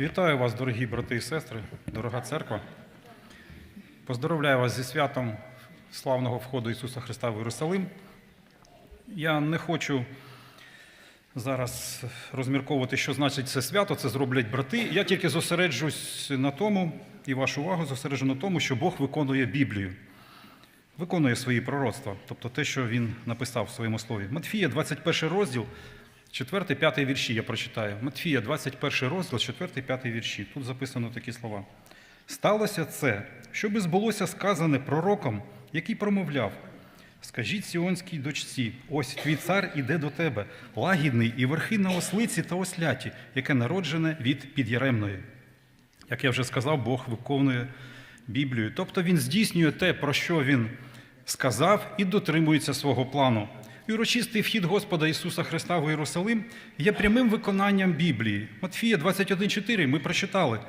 Вітаю вас, дорогі брати і сестри, дорога церква. Поздоровляю вас зі святом славного входу Ісуса Христа в Єрусалим. Я не хочу зараз розмірковувати, що значить це свято, це зроблять брати. Я тільки зосереджусь на тому, і вашу увагу зосереджу на тому, що Бог виконує Біблію, виконує свої пророцтва, тобто те, що він написав в своєму слові. Матфія, 21 розділ, 4-5 вірші я прочитаю. Матфія, 21 розділ, 4-5 вірші. Тут записано такі слова. Сталося це, щоби збулося сказане пророком, який промовляв. Скажіть сіонській дочці, ось твій цар іде до тебе, лагідний і верхи на ослиці та осляті, яке народжене від підяремної. Як я вже сказав, Бог виконує Біблію. Тобто він здійснює те, про що він сказав, і дотримується свого плану. І урочистий вхід Господа Ісуса Христа в Єрусалим є прямим виконанням Біблії. Матфія 21,4 ми прочитали.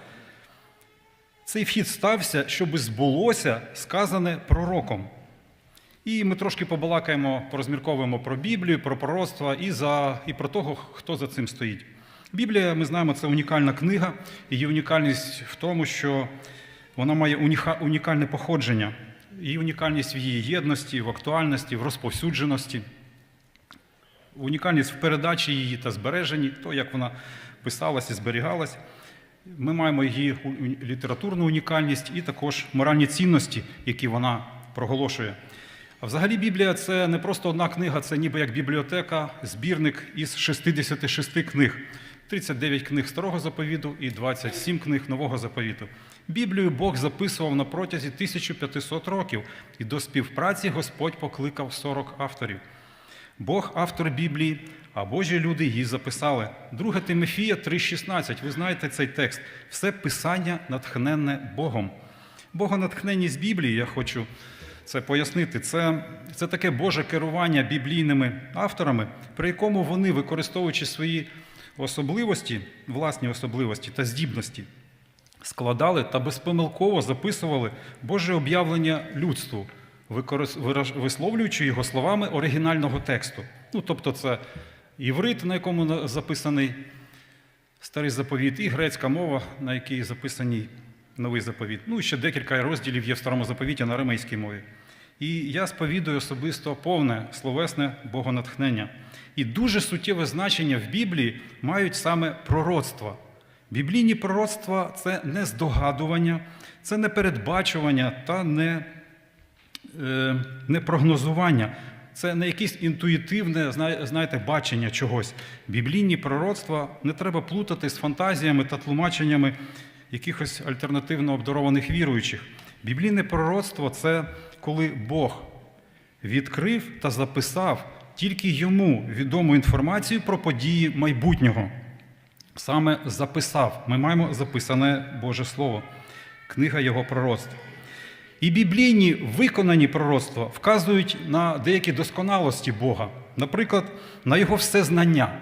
Цей вхід стався, щоб збулося сказане пророком. І ми трошки побалакаємо, порозмірковуємо про Біблію, про пророцтва і, за, і про того, хто за цим стоїть. Біблія, ми знаємо, це унікальна книга. Її унікальність в тому, що вона має унікальне походження. Її унікальність в її єдності, в актуальності, в розповсюдженості, унікальність в передачі її та збереженні, то, як вона писалась і зберігалась. Ми маємо її літературну унікальність і також моральні цінності, які вона проголошує. А взагалі Біблія це не просто одна книга, це ніби як бібліотека, збірник із 66 книг. 39 книг старого заповіту і 27 книг нового заповіту. Біблію Бог записував на протязі 1500 років, і до співпраці Господь покликав 40 авторів. Бог автор Біблії, а Божі люди її записали. 2 Тимофія 3,16. Ви знаєте цей текст. Все писання натхненне Богом. Богонатхненність Біблії, я хочу це пояснити. Це, це таке Боже керування біблійними авторами, при якому вони, використовуючи свої особливості, власні особливості та здібності, складали та безпомилково записували Боже об'явлення людству, висловлюючи його словами оригінального тексту. Ну, тобто, це іврит, на якому записаний старий заповіт, і грецька мова, на якій записаний новий заповіт. Ну і ще декілька розділів є в старому заповіті на арамейській мові. І я сповідую особисто повне словесне богонатхнення. І дуже суттєве значення в Біблії мають саме пророцтва. Біблійні пророцтва це не здогадування, це не передбачування та не, не прогнозування. Це не якесь інтуїтивне, знаєте, бачення чогось. Біблійні пророцтва не треба плутати з фантазіями та тлумаченнями якихось альтернативно обдарованих віруючих. Біблійне пророцтво це коли Бог відкрив та записав тільки йому відому інформацію про події майбутнього. Саме записав. Ми маємо записане Боже Слово, книга Його пророцтв. І біблійні виконані пророцтва вказують на деякі досконалості Бога, наприклад, на Його всезнання.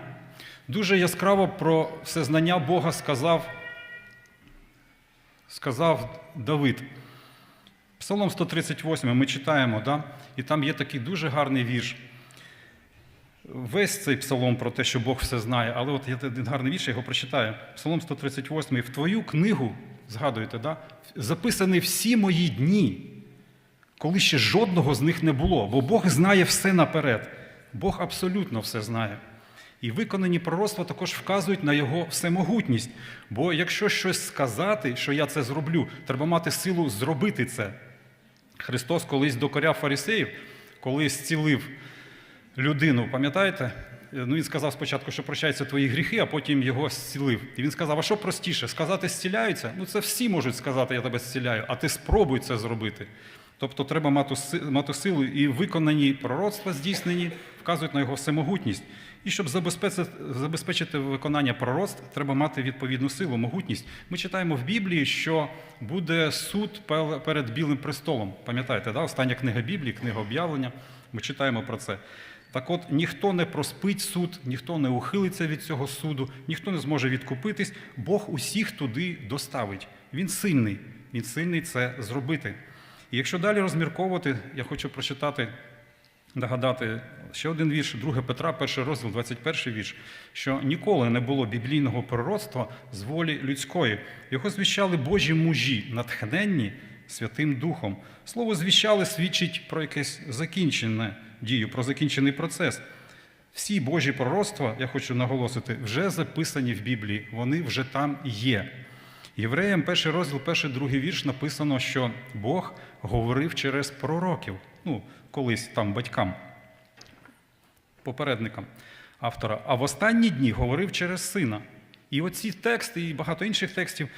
Дуже яскраво про всезнання Бога сказав, сказав Давид. Псалом 138 ми читаємо, да? і там є такий дуже гарний вірш. Весь цей псалом про те, що Бог все знає, але от є один гарний вірш, я його прочитаю. Псалом 138. В твою книгу, згадуєте, да? записані всі мої дні, коли ще жодного з них не було. Бо Бог знає все наперед. Бог абсолютно все знає. І виконані пророцтва також вказують на його всемогутність. Бо якщо щось сказати, що я це зроблю, треба мати силу зробити це. Христос колись докоряв фарисеїв, коли зцілив людину, пам'ятаєте? Ну, він сказав спочатку, що прощаються твої гріхи, а потім його зцілив. І він сказав: а що простіше? Сказати зціляються? Ну, це всі можуть сказати, я тебе зціляю, а ти спробуй це зробити. Тобто треба мати силу і виконані пророцтва здійснені, вказують на його всемогутність. І щоб забезпечити виконання пророцтв, треба мати відповідну силу, могутність. Ми читаємо в Біблії, що буде суд перед Білим престолом. Пам'ятаєте, да? остання книга Біблії, книга об'явлення. Ми читаємо про це. Так от ніхто не проспить суд, ніхто не ухилиться від цього суду, ніхто не зможе відкупитись. Бог усіх туди доставить. Він сильний, він сильний це зробити. І якщо далі розмірковувати, я хочу прочитати, нагадати ще один вірш, 2 Петра, перший розділ, 21 вірш, що ніколи не було біблійного пророцтва з волі людської. Його звіщали Божі мужі, натхненні Святим Духом. Слово звіщали свідчить про якесь закінчене дію, про закінчений процес. Всі Божі пророцтва, я хочу наголосити, вже записані в Біблії, вони вже там є. Євреям, перший розділ, перший другий вірш написано, що Бог говорив через пророків, ну, колись там батькам, попередникам автора. А в останні дні говорив через сина. І оці тексти, і багато інших текстів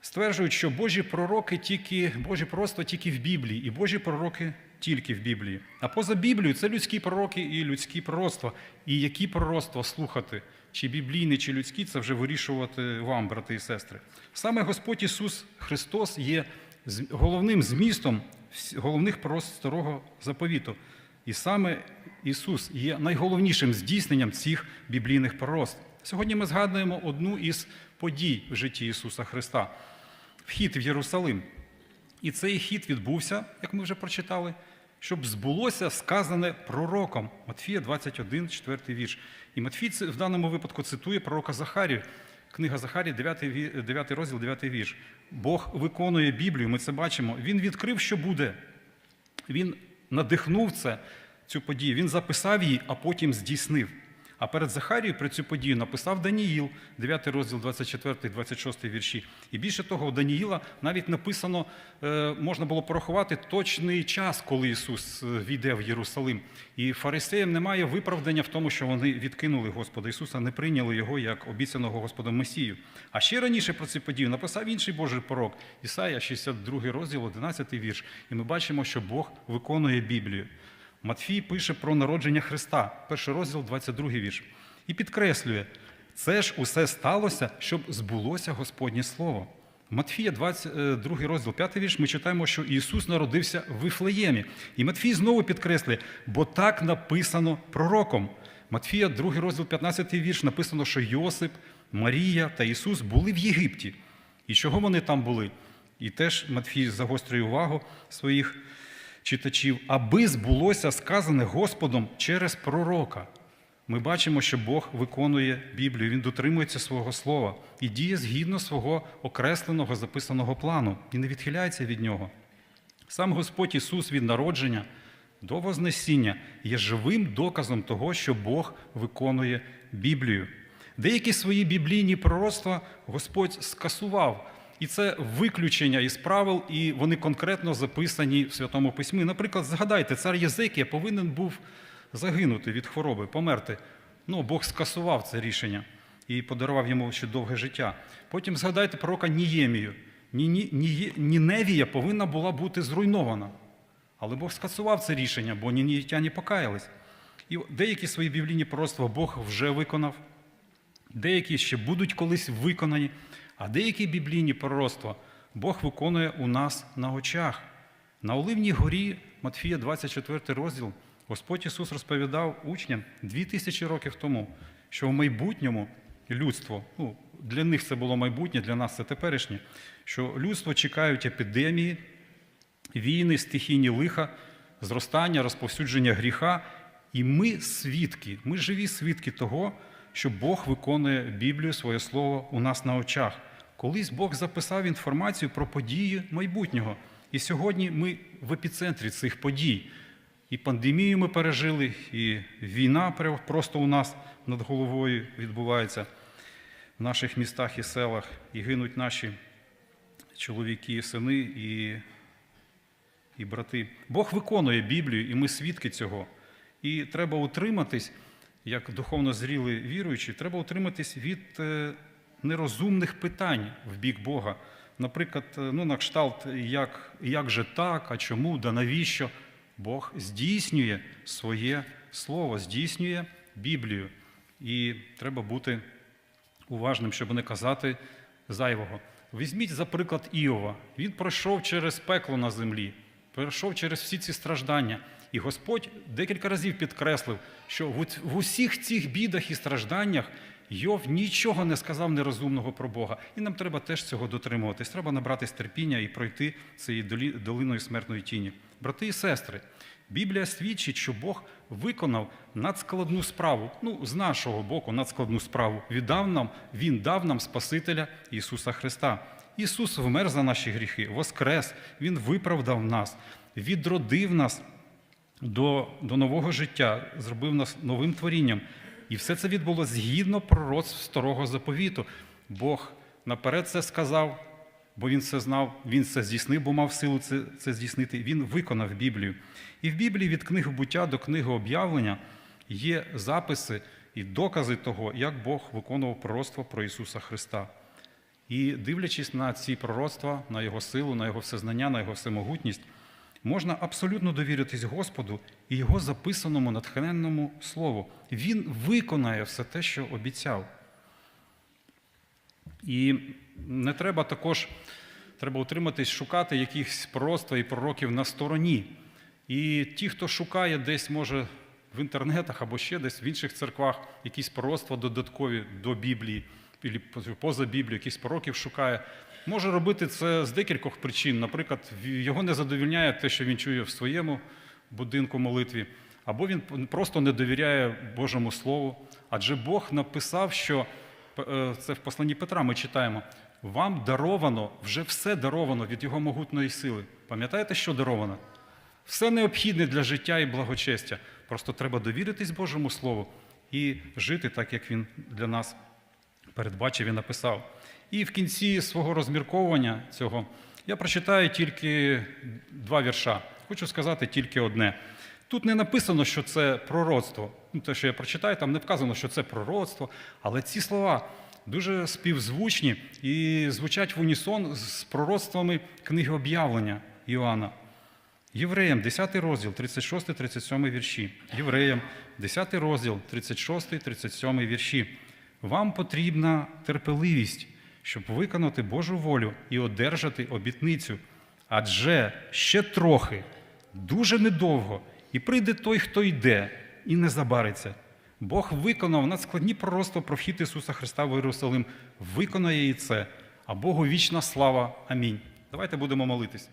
стверджують, що Божі пророки тільки, Божі пророцтва тільки в Біблії, і Божі пророки тільки в Біблії. А поза Біблією це людські пророки і людські пророцтва. І які пророцтва слухати, чи біблійні, чи людські, це вже вирішувати вам, брати і сестри. Саме Господь Ісус Христос є головним змістом головних пророцтв старого заповіту. І саме Ісус є найголовнішим здійсненням цих біблійних пророцтв. Сьогодні ми згадуємо одну із подій в житті Ісуса Христа вхід в Єрусалим. І цей хід відбувся, як ми вже прочитали, щоб збулося сказане пророком. Матфія 21, 4 вірш. І Матфій в даному випадку цитує пророка Захарію. Книга Захарії, 9, ві- 9 розділ, 9 вірш. Бог виконує Біблію, ми це бачимо. Він відкрив, що буде. Він надихнув це, цю подію, він записав її, а потім здійснив. А перед Захарією про цю подію написав Даніїл, 9 розділ, 24, 26 вірші. І більше того, у Даніїла навіть написано, е, можна було порахувати точний час, коли Ісус е, війде в Єрусалим. І фарисеям немає виправдання в тому, що вони відкинули Господа Ісуса, не прийняли його як обіцяного Господом Месію. А ще раніше про цю подію написав інший Божий пророк, Ісая, 62 розділ, 11 вірш. І ми бачимо, що Бог виконує Біблію. Матфій пише про народження Христа, перший розділ, 22 вірш. І підкреслює, це ж усе сталося, щоб збулося Господнє Слово. Матфія, 22 розділ, 5 вірш, ми читаємо, що Ісус народився в Вифлеємі. І Матфій знову підкреслює, бо так написано пророком. Матфія, 2 розділ, 15 вірш, написано, що Йосип, Марія та Ісус були в Єгипті. І чого вони там були? І теж Матфій загострює увагу своїх читачів, аби збулося сказане Господом через пророка. Ми бачимо, що Бог виконує Біблію, Він дотримується свого слова і діє згідно свого окресленого записаного плану і не відхиляється від нього. Сам Господь Ісус від народження до Вознесіння є живим доказом того, що Бог виконує Біблію. Деякі свої біблійні пророцтва Господь скасував. І це виключення із правил, і вони конкретно записані в Святому Письмі. Наприклад, згадайте, цар Єзекія повинен був загинути від хвороби, померти. Ну, Бог скасував це рішення і подарував йому ще довге життя. Потім згадайте пророка Ніємію. Ні- ні- Ні- Ніневія повинна була бути зруйнована. Але Бог скасував це рішення, бо нінівітяні покаялись. І деякі свої біблійні пророцтва Бог вже виконав, деякі ще будуть колись виконані, а деякі біблійні пророцтва Бог виконує у нас на очах. На Оливній горі Матфія, 24 розділ, Господь Ісус розповідав учням дві тисячі років тому, що в майбутньому людство, ну, для них це було майбутнє, для нас це теперішнє, що людство чекають епідемії, війни, стихійні лиха, зростання, розповсюдження гріха. І ми свідки, ми живі свідки того, що Бог виконує Біблію, своє слово у нас на очах. Колись Бог записав інформацію про події майбутнього. І сьогодні ми в епіцентрі цих подій. І пандемію ми пережили, і війна просто у нас над головою відбувається в наших містах і селах, і гинуть наші чоловіки, і сини, і і брати. Бог виконує Біблію, і ми свідки цього. І треба утриматись, як духовно зрілий віруючий, треба утриматись від е, нерозумних питань в бік Бога. Наприклад, е, ну, на кшталт, як, як же так, а чому, да навіщо? Бог здійснює своє слово, здійснює Біблію. І треба бути уважним, щоб не казати зайвого. Візьміть, за приклад Іова. Він пройшов через пекло на землі, пройшов через всі ці страждання. І Господь декілька разів підкреслив, що в усіх цих бідах і стражданнях Йов нічого не сказав нерозумного про Бога. І нам треба теж цього дотримуватись. Треба набратись терпіння і пройти цією долиною смертної тіні. Брати і сестри, Біблія свідчить, що Бог виконав надскладну справу. Ну, з нашого боку, надскладну справу. Віддав нам, Він дав нам Спасителя Ісуса Христа. Ісус вмер за наші гріхи, воскрес, Він виправдав нас, відродив нас до, до нового життя, зробив нас новим творінням. І все це відбулося згідно пророцтв старого заповіту. Бог наперед це сказав, бо він це знав, він це здійснив, бо мав силу це, це здійснити. Він виконав Біблію. І в Біблії від книги буття до книги об'явлення є записи і докази того, як Бог виконував пророцтво про Ісуса Христа. І дивлячись на ці пророцтва, на Його силу, на Його всезнання, на Його всемогутність, можна абсолютно довіритись Господу і Його записаному натхненному Слову. Він виконає все те, що обіцяв. І не треба також треба утриматись, шукати якихось пророцтва і пророків на стороні. І ті, хто шукає десь, може, в інтернетах або ще десь в інших церквах якісь пророцтва додаткові до Біблії, або поза Біблією, якісь пророків шукає, може робити це з декількох причин. Наприклад, його не задовільняє те, що він чує в своєму будинку молитві, або він просто не довіряє Божому Слову. Адже Бог написав, що е, це в посланні Петра ми читаємо. Вам даровано, вже все даровано від Його могутної сили. Пам'ятаєте, що даровано? Все необхідне для життя і благочестя. Просто треба довіритись Божому Слову і жити так, як Він для нас передбачив і написав. І в кінці свого розмірковування цього я прочитаю тільки два вірша. Хочу сказати тільки одне. Тут не написано, що це пророцтво. Ну, те, що я прочитаю, там не вказано, що це пророцтво, але ці слова дуже співзвучні і звучать в унісон з пророцтвами книги об'явлення Іоанна. Євреям, 10 розділ, 36-37 вірші. Євреям, 10 розділ, 36-37 вірші. Вам потрібна терпеливість, щоб виконати Божу волю і одержати обітницю. Адже ще трохи, дуже недовго, і прийде той, хто йде, і не забариться. Бог виконав надскладні пророцтва про вхід Ісуса Христа в Єрусалим, виконає і це, а Богу вічна слава. Амінь. Давайте будемо молитись.